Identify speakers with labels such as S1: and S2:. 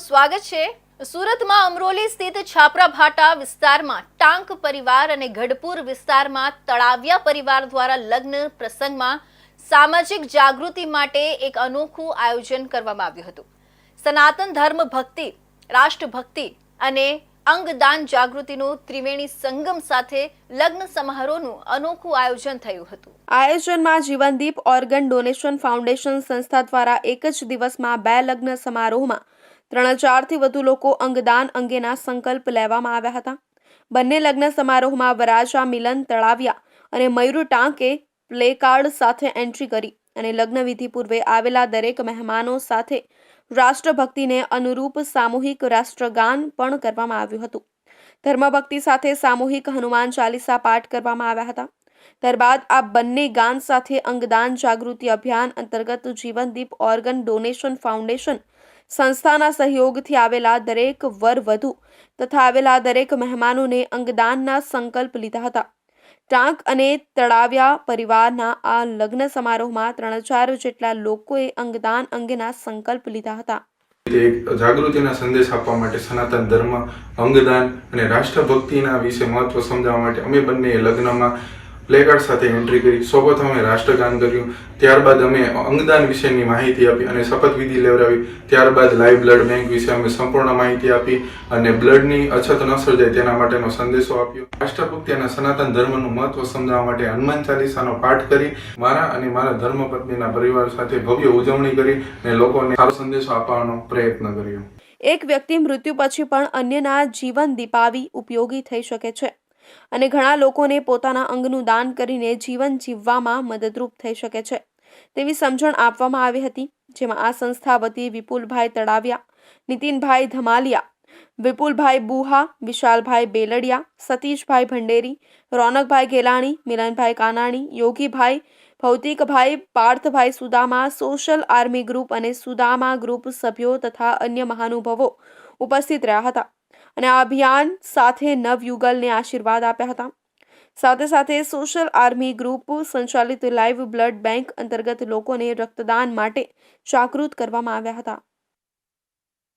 S1: સ્વાગત છે. સુરતમાં અમરોલી સ્થિત છાપરા વિસ્તારમાં ટાંક પરિવાર અને ગઢપુર વિસ્તારમાં તળાવિયા પરિવાર દ્વારા લગ્ન પ્રસંગમાં સામાજિક જાગૃતિ માટે એક અનોખું આયોજન કરવામાં આવ્યું હતું. સનાતન ધર્મ ભક્તિ, રાષ્ટ્રભક્તિ અને અંગદાન જાગૃતિનો ત્રિવેણી સંગમ સાથે લગ્ન સમારોહનું અનોખું આયોજન થયું હતું.
S2: આયોજનમાં જીવનદીપ ઓર્ગન ડોનેશન ફાઉન્ડેશન સંસ્થા દ્વારા એક જ દિવસમાં બે લગ્ન સમારોહમાં ત્રણ હજારથી વધુ લોકો અંગદાન અંગેના સંકલ્પ લેવામાં આવ્યા હતા. બંને લગ્ન સમારોહમાં વરાજા મિલન તળાવિયા અને મયુર ટાંકે પ્લે કાર્ડ સાથે એન્ટ્રી કરી અને લગ્નવિધિ પૂર્વે આવેલા દરેક મહેમાનો સાથે રાષ્ટ્રભક્તિને અનુરૂપ સામૂહિક રાષ્ટ્રગાન પણ કરવામાં આવ્યું હતું. ધર્મભક્તિ સાથે સામૂહિક હનુમાન ચાલીસા પાઠ કરવામાં આવ્યા હતા. ત્યારબાદ આ બંને ગાન સાથે અંગદાન જાગૃતિ અભિયાન અંતર્ગત જીવનદીપ ઓર્ગન ડોનેશન ફાઉન્ડેશન સંસ્થાના સહયોગથી આવેલા દરેક વર વધુ તથા આવેલા દરેક મહેમાનોને અંગદાનના સંકલ્પ લીધા હતા. ટાંક અને તળાવ્યા પરિવારના આ લગ્ન સમારોહમાં ત્રણ હજાર જેટલા લોકોએ અંગદાન અંગેના સંકલ્પ લીધા હતા.
S3: એક જાગૃતિના સંદેશ આપવા માટે સનાતન ધર્મ, અંગદાન અને રાષ્ટ્રભક્તિના વિશે મહત્વ સમજાવવા માટે અમે બંને લગ્નમાં પ્લેકાર્ડ સાથે એન્ટ્રી કરી સૌપ્રથમ અમે રાષ્ટ્રગાન કર્યું. ત્યારબાદ અમે અંગદાન વિશેની માહિતી આપી અને શપથવિધિ લેવડાવી. ત્યારબાદ લાઈવ બ્લડ બેંક વિશે અમે સંપૂર્ણ માહિતી આપી અને બ્લડની અછત ન સર્જાય તેના માટેનો સંદેશો આપ્યો. રાષ્ટ્રભક્તિ અને સનાતન ધર્મનું મહત્વ સમજાવવા માટે હનુમાન ચાલીસાનો પાઠ કરી, મારા અને મારા ધર્મપત્નીના પરિવાર સાથે ભવ્ય ઉજવણી કરી અને લોકોને સારો સંદેશો આપવાનો પ્રયત્ન કર્યો.
S2: એક વ્યક્તિ મૃત્યુ પછી પણ અન્યના જીવન દીપાવી ઉપયોગી થઈ શકે છે. અને ઘણા લોકોને પોતાના અંગનું દાન કરીને જીવન જીવવામાં મદદરૂપ થઈ શકે છે. તેવી સમજણ આપવામાં આવી હતી, જેમાં આ સંસ્થા વતી વિપુલભાઈ Talaviya Nitinbhai Dhamaliya, Vipulbhai Buha, Vishalbhai Beladiya, Satishbhai Bhanderi, Ronakbhai Gelani Milanbhai Kanani, Yogibhai, Bhautikbhai, Parthbhai Sudama, social army group અને સુદામા ગ્રુપ સભ્યો તથા અન્ય મહાનુભાવો ઉપસ્થિત રહ્યા હતા. અને આ અભિયાન સાથે નવયુગલને આશીર્વાદ આપ્યા હતા. સાથે સાથે સોશિયલ આર્મી ગ્રુપ સંચાલિત લાઈવ બ્લડ બેંક અંતર્ગત લોકોને રક્તદાન માટે જાગૃત કરવામાં આવ્યા હતા.